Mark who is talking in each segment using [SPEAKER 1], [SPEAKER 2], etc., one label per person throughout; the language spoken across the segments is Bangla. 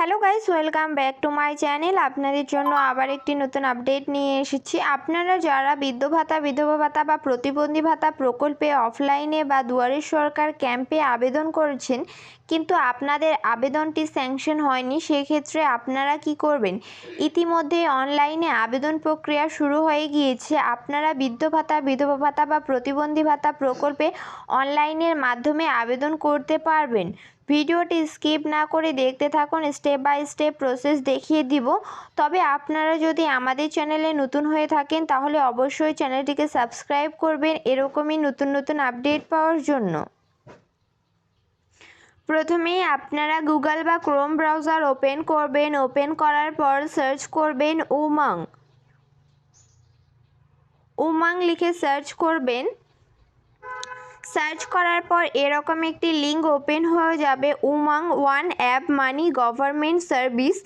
[SPEAKER 1] Hello guys welcome back to my channel আপনাদের জন্য আবার একটি নতুন আপডেট নিয়ে এসেছি। আপনারা যারা বৃদ্ধ ভাতা, বিধবা ভাতা বা প্রতিবন্ধী ভাতা প্রকল্পে অফলাইনে বা দুয়ারের সরকার ক্যাম্পে আবেদন করেছেন, কিন্তু আপনাদের আবেদনটি স্যাংশন হয়নি, সেক্ষেত্রে আপনারা কি করবেন? ইতিমধ্যে অনলাইনে আবেদন প্রক্রিয়া শুরু হয়ে গিয়েছে। আপনারা বৃদ্ধ ভাতা, বিধবা ভাতা বা প্রতিবন্ধী ভাতা প্রকল্পে অনলাইনের মাধ্যমে আবেদন করতে পারবেন। ভিডিওটি স্কিপ না করে দেখতে থাকুন, স্টেপ বাই স্টেপ প্রসেস দেখিয়ে দিব। তবে আপনারা যদি আমাদের চ্যানেলে নতুন হয়ে থাকেন, তাহলে অবশ্যই চ্যানেলটিকে সাবস্ক্রাইব করবেন এরকমই নতুন নতুন আপডেট পাওয়ার জন্য। প্রথমেই আপনারা গুগল বা ক্রোম ব্রাউজার ওপেন করবেন। ওপেন করার পর সার্চ করবেন উমাং। উমাং লিখে সার্চ করবেন। সার্চ করার পর এরকম একটি লিঙ্ক ওপেন হয়ে যাবে Umang one app many government service.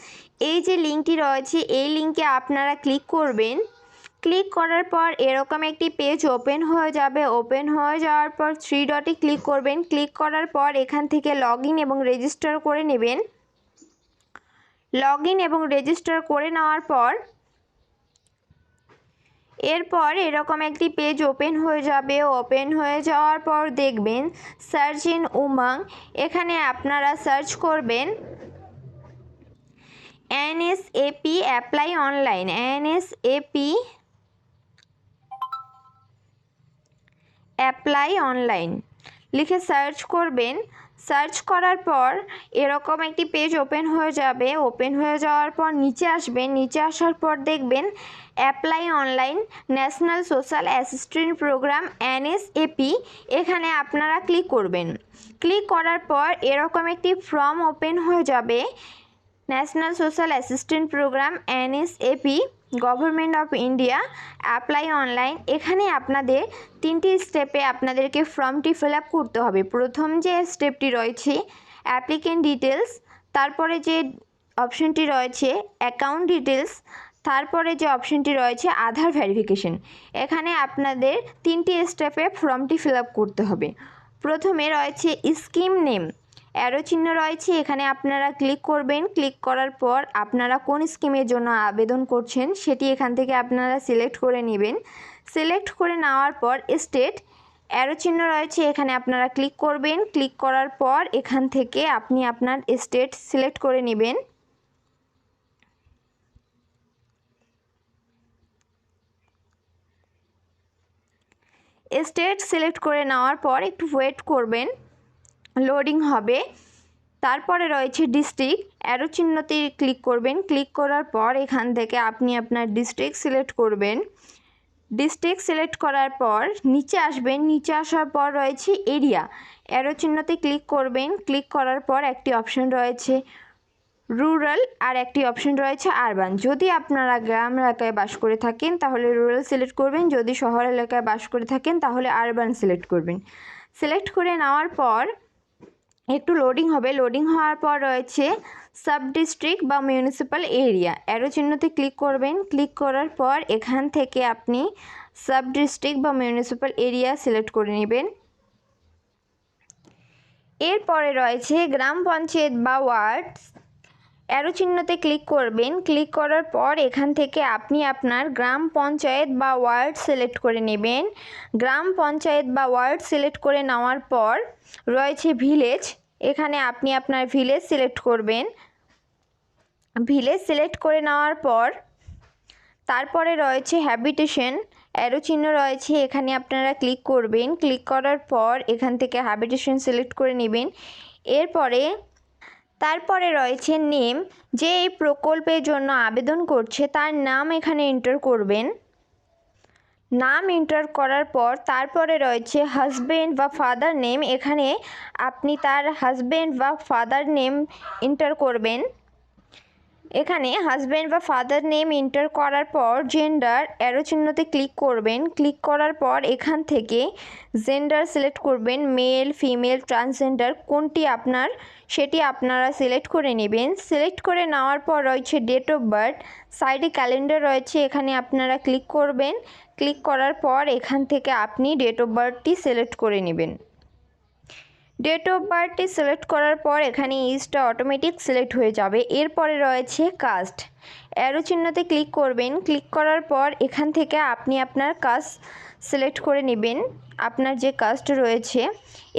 [SPEAKER 1] এই যে লিঙ্কটি রয়েছে, এই লিঙ্কে আপনারা ক্লিক করবেন। ক্লিক করার পর এরকম একটি পেজ ওপেন হয়ে যাবে। ওপেন হয়ে যাওয়ার পর থ্রি ডটে ক্লিক করবেন। ক্লিক করার পর এখান থেকে লগ এবং রেজিস্টার করে নেবেন। লগ এবং রেজিস্টার করে নেওয়ার পর এরপর এরকম একটি পেজ ওপেন হয়ে যাবে। ওপেন হয়ে যাওয়ার পর দেখবেন সার্চ ইন উমাং এখানে আপনারা সার্চ করবেন N S NSAP apply online N S NSAP apply online লিখে সার্চ করবেন সার্চ করার পর এরকম একটি পেজ ওপেন হয়ে যাবে। ওপেন হয়ে যাওয়ার পর নিচে আসবেন নিচে আসার পর দেখবেন apply online national social assistant programme NSAP এখানে আপনারা ক্লিক করবেন। ক্লিক করার পর এরকম একটি ফর্ম ওপেন হয়ে যাবে। National social assistant programme NSAP government of India apply online এখানে আপনাদের তিনটি স্টেপে আপনাদেরকে ফর্মটি ফিল আপ করতে হবে। প্রথম যে স্টেপটি রয়েছে অ্যাপ্লিকেন্ট ডিটেলস তারপরে যে অপশনটি রয়েছে অ্যাকাউন্ট ডিটেলস তারপরে যে অপশনটি রয়েছে, আধার ভেরিফিকেশন এখানে আপনাদের তিনটি স্টেপে ফর্মটি ফিল আপ করতে হবে। প্রথমে রয়েছে স্কিম নেম অ্যারো চিহ্ন রয়েছে, এখানে আপনারা ক্লিক করবেন। ক্লিক করার পর আপনারা কোন স্কিমের জন্য আবেদন করছেন সেটি এখান থেকে আপনারা সিলেক্ট করে নেবেন। সিলেক্ট করে নেওয়ার পর স্টেট, অ্যারো চিহ্ন রয়েছে, এখানে আপনারা ক্লিক করবেন। ক্লিক করার পর এখান থেকে আপনি আপনার স্টেট সিলেক্ট করে নেবেন। স্টেট সিলেক্ট করে নেওয়ার পর একটু ওয়েট করবেন। লোডিং হবে। তারপরে রয়েছে ডিস্ট্রিক্ট অ্যারো চিহ্নতে ক্লিক করবেন। ক্লিক করার পর এখান থেকে আপনি আপনার ডিস্ট্রিক্ট সিলেক্ট করবেন। ডিস্ট্রিক্ট সিলেক্ট করার পর নিচে আসবেন। নিচে আসার পর রয়েছে এরিয়া অ্যারো চিহ্নতে ক্লিক করবেন। ক্লিক করার পর একটি অপশন রয়েছে রুরাল আর একটি অপশন রয়েছে আরবান যদি আপনারা গ্রাম এলাকায় বাস করে থাকেন, তাহলে রুরাল সিলেক্ট করবেন। যদি শহর এলাকায় বাস করে থাকেন, তাহলে আরবান সিলেক্ট করবেন। সিলেক্ট করে নেওয়ার পর একটু লোডিং হবে। লোডিং হওয়ার পর রয়েছে সাব ডিস্ট্রিক্ট বা মিউনিসিপ্যাল এরিয়া অ্যারো চিহ্নতে ক্লিক করবেন। ক্লিক করার পর এখান থেকে আপনি সাব ডিস্ট্রিক্ট বা মিউনিসিপ্যাল এরিয়া সিলেক্ট করে নেবেন। এরপরে রয়েছে গ্রাম পঞ্চায়েত বা ওয়ার্ড অ্যারো চিহ্নতে ক্লিক করবেন। ক্লিক করার পর এখান থেকে আপনি আপনার গ্রাম পঞ্চায়েত বা ওয়ার্ড সিলেক্ট করে নেবেন। গ্রাম পঞ্চায়েত বা ওয়ার্ড সিলেক্ট করে নেওয়ার পর রয়েছে ভিলেজ। এখানে আপনি আপনার ভিলেজ সিলেক্ট করবেন। ভিলেজ সিলেক্ট করে নেওয়ার পর তারপরে রয়েছে হ্যাবিটেশন। অ্যারো চিহ্ন রয়েছে, এখানে আপনারা ক্লিক করবেন। ক্লিক করার পর এখান থেকে হ্যাবিটেশন সিলেক্ট করে নেবেন। এরপরে তারপরে রয়েছে নেম, যে এই প্রকল্পের জন্য আবেদন করছে তার নাম এখানে এন্টার করবেন। নাম এন্টার করার পর তারপরে রয়েছে হাজব্যান্ড বা ফাদার নেম এখানে আপনি তার হাজব্যান্ড বা ফাদার নেম এন্টার করবেন। এখানে হাজব্যান্ড বা ফাদার নেম এন্টার করার পর জেন্ডার অ্যারো চিহ্নতে ক্লিক করবেন। ক্লিক করার পর এখান থেকে জেন্ডার সিলেক্ট করবেন। মেল ফিমেল ট্রান্সজেন্ডার কোনটি আপনার সেটি আপনারা সিলেক্ট করে নেবেন। সিলেক্ট করে নেওয়ার পর রয়েছে ডেট অফ বার্থ সাইডে ক্যালেন্ডার রয়েছে, এখানে আপনারা ক্লিক করবেন। ক্লিক করার পর এখান থেকে আপনি ডেট অফ বার্থটি সিলেক্ট করে নেবেন। ডেট অফ বার্থটি সিলেক্ট করার পর এখানে ইজটা অটোমেটিক সিলেক্ট হয়ে যাবে। এরপরে রয়েছে কাস্ট অ্যারো চিহ্নতে ক্লিক করবেন। ক্লিক করার পর এখান থেকে আপনি আপনার কাস্ট সিলেক্ট করে নেবেন। আপনার যে কাস্ট রয়েছে।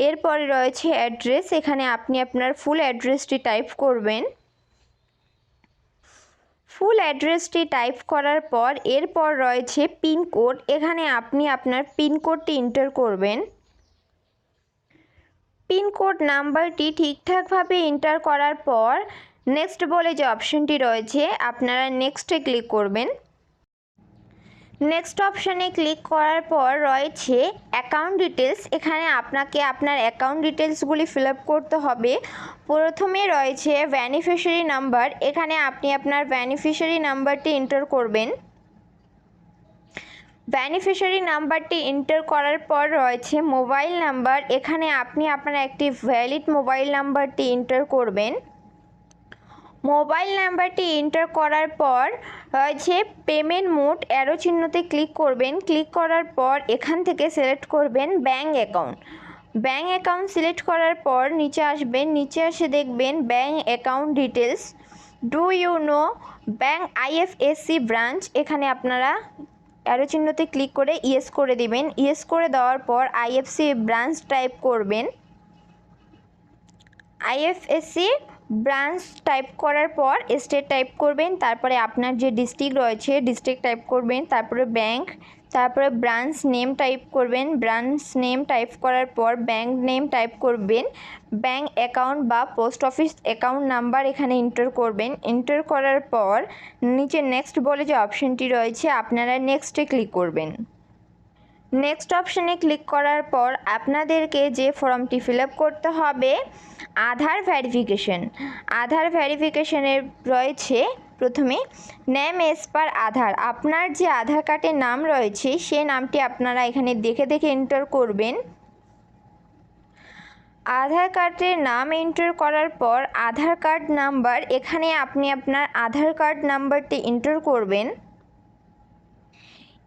[SPEAKER 1] এরপরে রয়েছে অ্যাড্রেস এখানে আপনি আপনার ফুল অ্যাড্রেসটি টাইপ করবেন। ফুল অ্যাড্রেসটি টাইপ করার পর এরপর রয়েছে পিনকোড এখানে আপনি আপনার পিনকোডটি এন্টার করবেন। পিনকোড নাম্বারটি ঠিকঠাকভাবে এন্টার করার পর নেক্সট বলে যে অপশনটি রয়েছে, আপনারা নেক্সটে ক্লিক করবেন। নেক্সট অপশানে ক্লিক করার পর রয়েছে অ্যাকাউন্ট ডিটেলস এখানে আপনাকে আপনার অ্যাকাউন্ট ডিটেলসগুলি ফিল করতে হবে। প্রথমে রয়েছে বেনিফিশিয়ারি নাম্বার এখানে আপনি আপনার বেনিফিশিয়ারি নাম্বারটি এন্টার করবেন। বেনিফিশিয়ারি নাম্বারটি এন্টার করার পর রয়েছে মোবাইল নাম্বার এখানে আপনি আপনার একটি ভ্যালিড মোবাইল নাম্বারটি এন্টার করবেন। মোবাইল নাম্বারটি এন্টার করার পর রয়েছে পেমেন্ট মোড অ্যারো চিহ্নতে ক্লিক করবেন। ক্লিক করার পর এখান থেকে সিলেক্ট করবেন bank account bank account select করার পর নিচে আসবেন। নিচে এসে দেখবেন bank account details do you know bank IFSC branch এখানে আপনারা অ্যারো চিহ্নতে ক্লিক করে ইয়েস করে দিবেন। ইয়েস করে দেওয়ার পর আইএফসি ব্রাঞ্চ টাইপ করবেন। আইএফএসসি ব্রাঞ্চ টাইপ করার পর স্টেট টাইপ করবেন। তারপরে আপনার যে ডিস্ট্রিক্ট রয়েছে ডিস্ট্রিক্ট টাইপ করবেন। তারপরে ব্যাংক তারপরে ব্রাঞ্চ নেম টাইপ করবেন। ব্রাঞ্চ নেম টাইপ করার পর ব্যাংক নেম টাইপ করবেন। ব্যাংক অ্যাকাউন্ট বা পোস্ট অফিস অ্যাকাউন্ট নাম্বার এখানে এন্টার করবেন। এন্টার করার পর নিচে নেক্সট বলে যে অপশনটি রয়েছে, আপনারা নেক্সটে ক্লিক করবেন। নেক্সট অপশানে ক্লিক করার পর আপনাদেরকে যে ফর্মটি ফিল করতে হবে, আধার ভ্যারিফিকেশন আধার ভ্যারিফিকেশনের রয়েছে প্রথমে, নেম এস পার আধার। আপনার যে আধার কার্ডের নাম রয়েছে, সে নামটি আপনারা এখানে দেখে দেখে এন্টার করবেন। আধার কার্ডের নাম এন্টার করার পর আধার কার্ড নাম্বার, এখানে আপনি আপনার আধার কার্ড নাম্বারটি এন্টার করবেন।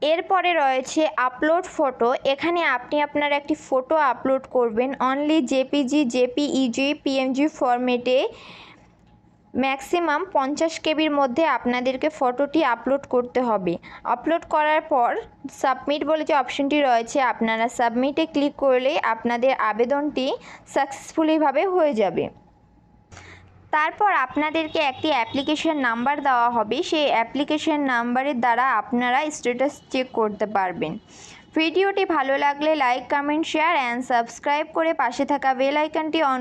[SPEAKER 1] এরপরে রয়েছে আপলোড ফটো। এখানে আপনি আপনার একটি ফটো আপলোড করবেন। অনলি জেপিজি, জেপিইজি পিএমজি ফরম্যাটে ম্যাক্সিমাম পঞ্চাশ কেবির মধ্যে আপনাদেরকে ফটোটি আপলোড করতে হবে। আপলোড করার পর সাবমিট বলে যে অপশনটি রয়েছে, আপনারা সাবমিটে ক্লিক করলে আপনাদের আবেদনটি সাকসেসফুলিভাবে হয়ে যাবে। তারপর আপনাদেরকে একটি অ্যাপ্লিকেশন নাম্বার দেওয়া হবে। সেই অ্যাপ্লিকেশন নাম্বারের দ্বারা আপনারা স্ট্যাটাস চেক করতে পারবেন। ভিডিওটি ভালো লাগলে like, comment, share, and subscribe করে পাশে থাকা বেল আইকনটি অন